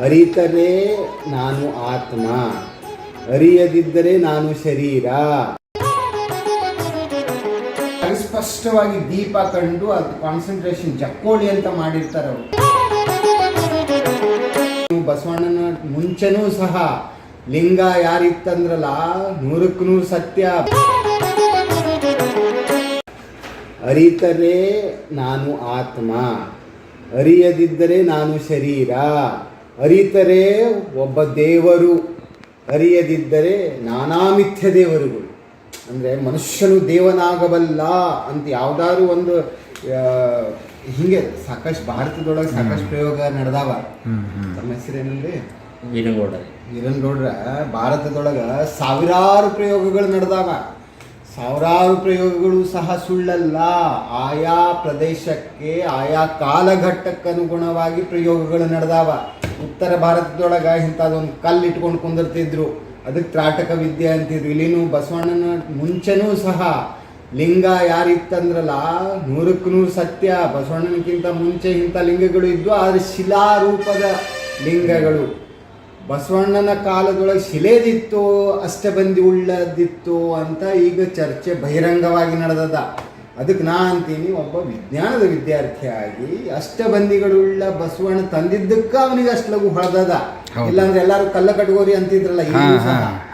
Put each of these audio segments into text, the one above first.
ಅರಿತರೆ ನಾನು ಆತ್ಮ, ಅರಿಯದಿದ್ದರೆ ನಾನು ಶರೀರ. ಸ್ಪಷ್ಟವಾಗಿ ದೀಪ ಕಂಡು ಅದು ಕಾನ್ಸಂಟ್ರೇಷನ್ ಜಕ್ಕೋಳಿ ಅಂತ ಮಾಡಿರ್ತಾರೆ ಅವರು. ಬಸವಣ್ಣನ ಮುಂಚೆನೂ ಸಹ ಲಿಂಗ ಯಾರಿತ್ತಂದ್ರಲ್ಲ, ನೂರಕ್ಕೆ ನೂರು ಸತ್ಯ. ಅರಿತರೆ ನಾನು ಆತ್ಮ, ಅರಿಯದಿದ್ದರೆ ನಾನು ಶರೀರ. ಅರಿತರೆ ಒಬ್ಬ ದೇವರು ಅರಿಯದಿದ್ದರೆ ನಾನಾ ಮಿಥ್ಯ ದೇವರುಗಳು. ಅಂದರೆ ಮನುಷ್ಯನು ದೇವನಾಗಬಲ್ಲ ಅಂತ ಯಾವ್ದಾದ್ರು ಒಂದು ಹಿಂಗೆ ಸಾಕಷ್ಟು ಭಾರತದೊಳಗೆ ಸಾಕಷ್ಟು ಪ್ರಯೋಗ ನಡೆದಾವ. ತಮ್ಮ ಹೆಸರೇನಲ್ಲಿ ವೀರಗೌಡ. ವೀರನ್ಗೌಡ್ರ ಭಾರತದೊಳಗ ಸಾವಿರಾರು ಪ್ರಯೋಗಗಳು ನಡೆದಾವ. ಸಾವಿರಾರು ಪ್ರಯೋಗಗಳು ಸಹ ಸುಳ್ಳಲ್ಲ. ಆಯಾ ಪ್ರದೇಶಕ್ಕೆ ಆಯಾ ಕಾಲಘಟ್ಟಕ್ಕನುಗುಣವಾಗಿ ಪ್ರಯೋಗಗಳು ನಡೆದಾವ. ಉತ್ತರ ಭಾರತದೊಳಗ ಇಂಥದ್ದೊಂದು ಕಲ್ಲು ಇಟ್ಕೊಂಡು ಕುಂದಿರ್ತಿದ್ರು. ಅದಕ್ಕೆ ತ್ರಾಟಕ ವಿದ್ಯೆ ಅಂತಿದ್ರು. ಇಲ್ಲಿನೂ ಬಸವಣ್ಣನ ಮುಂಚೆನೂ ಸಹ ಲಿಂಗ ಯಾರಿತ್ತಂದ್ರಲ್ಲ, ನೂರಕ್ಕೆ ನೂರು ಸತ್ಯ. ಬಸವಣ್ಣನಕ್ಕಿಂತ ಮುಂಚೆ ಇಂಥ ಲಿಂಗಗಳು ಇದ್ವು, ಆದರೆ ಶಿಲಾರೂಪದ ಲಿಂಗಗಳು. ಬಸವಣ್ಣನ ಕಾಲದೊಳಗೆ ಶಿಲೆದಿತ್ತು, ಅಷ್ಟಬಂದಿ ಉಳ್ಳದಿತ್ತು ಅಂತ ಈಗ ಚರ್ಚೆ ಬಹಿರಂಗವಾಗಿ ನಡೆದದ. ಅದಕ್ಕೆ ನಾ ಅಂತೀನಿ ಒಬ್ಬ ವಿಜ್ಞಾನದ ವಿದ್ಯಾರ್ಥಿಯಾಗಿ ಅಷ್ಟಬಂದಿಗಳುಳ್ಳ ಬಸವಣ್ಣ ತಂದಿದ್ದಕ್ಕ ಅವನಿಗೆ ಅಷ್ಟು ಲಘು ಹೊಳೆದದ. ಹೌದು. ಇಲ್ಲಾಂದ್ರೆ ಎಲ್ಲಾರು ಕಲ್ಲ ಕಟ್ಗೋರಿ ಅಂತಿದ್ರಲ್ಲ ಮಾಡಿ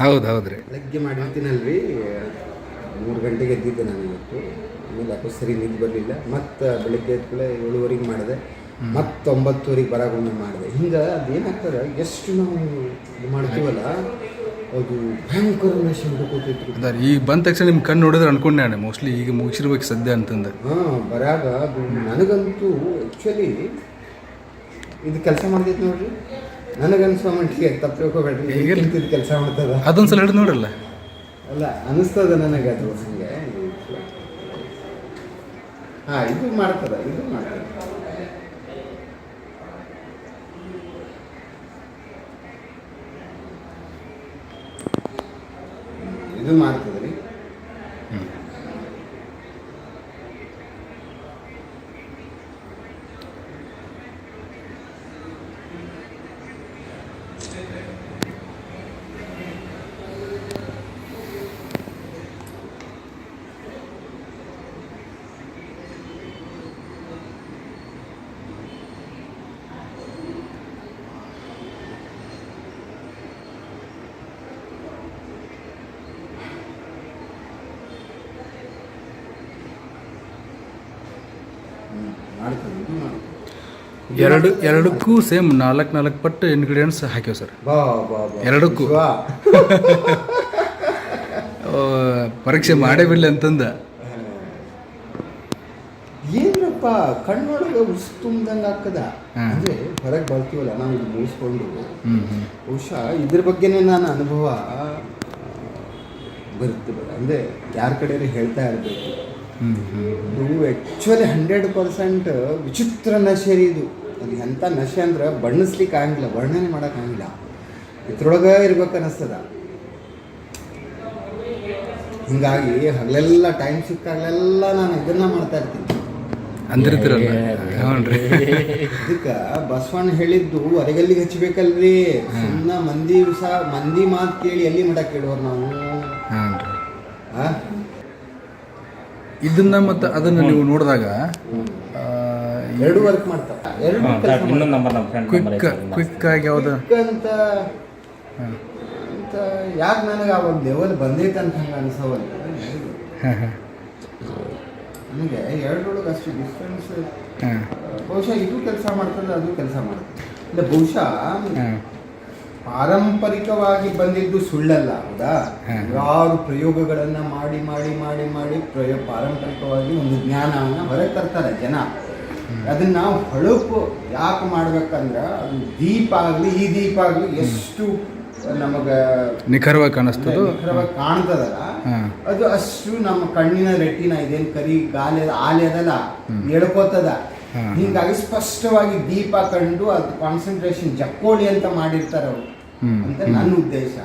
ಹೌದು ಹೌದ್ರಿ ಬೆಳಗ್ಗೆ ಮಾಡಿರ್ತೀನಲ್ರಿ ಮೂರು ಗಂಟೆಗೆ ಎದ್ದಿದ್ದೆ ನಾನು ಇವತ್ತು. ಆಮೇಲೆ ಯಾಕೋ ಸರಿ ನಿದ್ದು ಬರಲಿಲ್ಲ. ಮತ್ತು ಬೆಳಗ್ಗೆ ಎದ್ದ ಕೂಡಲೇ ಏಳುವರೆಗೆ ಮಾಡಿದೆ. ಮತ್ತೊಂಬತ್ತುವರೆಗೆ ಬರಾಗೊಮ್ಮೆ ಮಾಡಿದೆ. ಹಿಂಗೆ ಅದೇನಾಗ್ತದೆ ಎಷ್ಟು ನಾವು ಇದು ಮಾಡ್ತೀವಲ್ಲ? ಅದು ಭಯಂಕರ ನಶೆ ಹುಡುಕೋತೈತ್ರಿ ಅದ ಈಗ ಬಂದ ತಕ್ಷಣ ನಿಮ್ಮ ಕಣ್ಣು ನೋಡಿದ್ರೆ ಅನ್ಕೊಂಡೆ ನಾನು ಮೋಸ್ಟ್ಲಿ ಈಗ ಮುಗಿಸಿರ್ಬೇಕು ಸದ್ಯ ಅಂತಂದು. ಹಾಂ ಬರಾಗ ಅದು ನನಗಂತೂ ಆ್ಯಕ್ಚುಲಿ ಇದು ಕೆಲಸ ಮಾಡ್ತೈತೆ ನೋಡ್ರಿ. ನನಗನ್ಸೋ ಮಟ್ಟಿಗೆ ತಪ್ಪು ತಿಳ್ಕೊಬೇಡ್ರಿ ಈಗ ಇದು ಕೆಲಸ ಮಾಡ್ತದ. ಅದೊಂದ್ಸಲ ಹಿಡಿದು ನೋಡಲ್ಲ. ಅಲ್ಲ ಅನಿಸ್ತದ ನನಗೆ ಅದು ಹಂಗೆ. ಹಾಂ ಇದು ಮಾಡ್ತದ ಇದು ಮಾಡ್ತದ. ಇದು ಮಾಡ್ತದ್ರಿ ಹ್ಮ್, ಮಾಡ್ತದೆ ಇದು ಮಾಡ್ತದೆ ಎರಡು ಎರಡಕ್ಕೂ ಸೇಮ್ ನಾಲ್ಕು ನಾಲ್ಕು ಪಟ್ಟು ಇಂಗ್ರೀಡಿಯೆಂಟ್ಸ್ ಹಾಕ್ಯಾವ ಸರ್. ಬಾ ಬಾ ಬಾ. ಎರಡಕ್ಕೂ. ಪರೀಕ್ಷೆ ಮಾಡೇ ಬಿಡ್ಲಿ ಅಂತಂದ ಏನಪ್ಪ ಕಣ್ಣೊಳಗೆ ಉಸ್ ತುಂಬ್ದಂಗೆ ಹಾಕದ. ಅಂದ್ರೆ ಹೊರಗೆ ಬರ್ತೀವಲ್ಲ ನಾವು ಇದು ಮುಗಿಸ್ಕೊಂಡು. ಬಹುಶಃ ಇದ್ರ ಬಗ್ಗೆನೇ ನಾನು ಅನುಭವ ಬರುತ್ತೆ ಅಂದ್ರೆ ಯಾರ ಕಡೆ ಹೇಳ್ತಾ ಇರಬೇಕು. ಇದು ಆ್ಯಕ್ಚುಲಿ ಹಂಡ್ರೆಡ್ ಪರ್ಸೆಂಟ್ ವಿಚಿತ್ರ ನಶೆ ರೀ ಇದು. ಅದು ಎಂಥ ನಶೆ ಅಂದ್ರೆ ಬಣ್ಣಿಸ್ಲಿಕ್ಕೆ ಆಗಂಗಿಲ್ಲ ವರ್ಣನೆ ಮಾಡೋಕ್ಕಾಗಿಲ್ಲ ಇದ್ರೊಳಗೆ ಇರ್ಬೇಕು ಅನ್ನಿಸ್ತದ ಹಿಂಗಾಗಿ ಹಗಲೆಲ್ಲ ಟೈಮ್ ಸಿಕ್ಕಾಗಲೆಲ್ಲ ನಾನು ಇದನ್ನ ಮಾಡ್ತಾ ಇರ್ತೀನಿ. ಇದಕ್ಕೆ ಬಸವಣ್ಣ ಹೇಳಿದ್ದು ಅರೆಗಲ್ಲಿಗೆ ಹಚ್ಚಬೇಕಲ್ರಿ ಸುಮ್ಮನೆ ಮಂದಿ ಸಹ ಮಂದಿ ಮಾತು ಕೇಳಿ ಎಲ್ಲಿ ಮಠ ಕೇಳೋರು ನಾವು? ಹಾಂ ಆ? ಇದನ್ನ ಮತ್ತು ಅದನ್ನು ನೀವು ನೋಡಿದಾಗ ಎರಡು ವರ್ಕ್ ಮಾಡ್ತಾರೆ. ಎರಡು ಇನ್ನೊಂದು ನಂಬರ್ ನಮ್ಮ ಫ್ರೆಂಡ್ ಕ್ವಿಕ್ ಕ್ವಿಕ್ ಆಗಿ ಯಾವ್ದು? ಅಂತ ಅಂತ ಯಾಕೆ ನನಗೆ ಆ ಒಂದು ಲೆವೆಲ್ ಬಂದೈತೆ ಅಂತ ಹಂಗೆ ಅನ್ಸವಲ್ಲ. ನನಗೆ ಎರಡರೊಳಗೆ ಅಷ್ಟು ಡಿಫ್ರೆನ್ಸ್ ಹಾಂ. ಬಹುಶಃ ಇದು ಕೆಲಸ ಮಾಡ್ತದೆ ಅದು ಕೆಲಸ ಮಾಡ್ತದೆ ಇಲ್ಲ ಬಹುಶಃ ಪಾರಂಪರಿಕವಾಗಿ ಬಂದಿದ್ದು ಸುಳ್ಳಲ್ಲ ಹೌದಾ? ಯಾರು ಹಲವಾರು ಪ್ರಯೋಗಗಳನ್ನ ಮಾಡಿ ಮಾಡಿ ಮಾಡಿ ಮಾಡಿ ಪ್ರಯೋಗ ಪಾರಂಪರಿಕವಾಗಿ ಒಂದು ಜ್ಞಾನವನ್ನ ಹೊರಗೆ ತರ್ತಾರೆ ಜನ ಅದನ್ನ ನಾವು ಹೊಳಪು ಯಾಕೆ ಮಾಡ್ಬೇಕಂದ್ರ ಅದು ದೀಪ ಆಗಲಿ ಈ ದೀಪ ಆಗಲಿ ಎಷ್ಟು ನಮಗ ನಿಖರವಾಗಿ ಕಾಣಿಸ್ತದೆ? ನಿಖರವಾಗಿ ಕಾಣ್ತದಲ್ಲ ಅದು ಅಷ್ಟು ನಮ್ಮ ಕಣ್ಣಿನ ರೆಟಿನ ಇದೇನು ಕರಿ ಗಾಲಿ ಆಲೆ ಅದಲ್ಲ ಎಳ್ಕೋತದ. ಹಿಂಗಾಗಿ ಸ್ಪಷ್ಟವಾಗಿ ದೀಪ ಕಂಡು ಅದು ಕಾನ್ಸಂಟ್ರೇಷನ್ ಜಕ್ಕೋಳಿ ಅಂತ ಮಾಡಿರ್ತಾರೆ ಅವರು. ಅಂತ ನನ್ನ ಉದ್ದೇಶ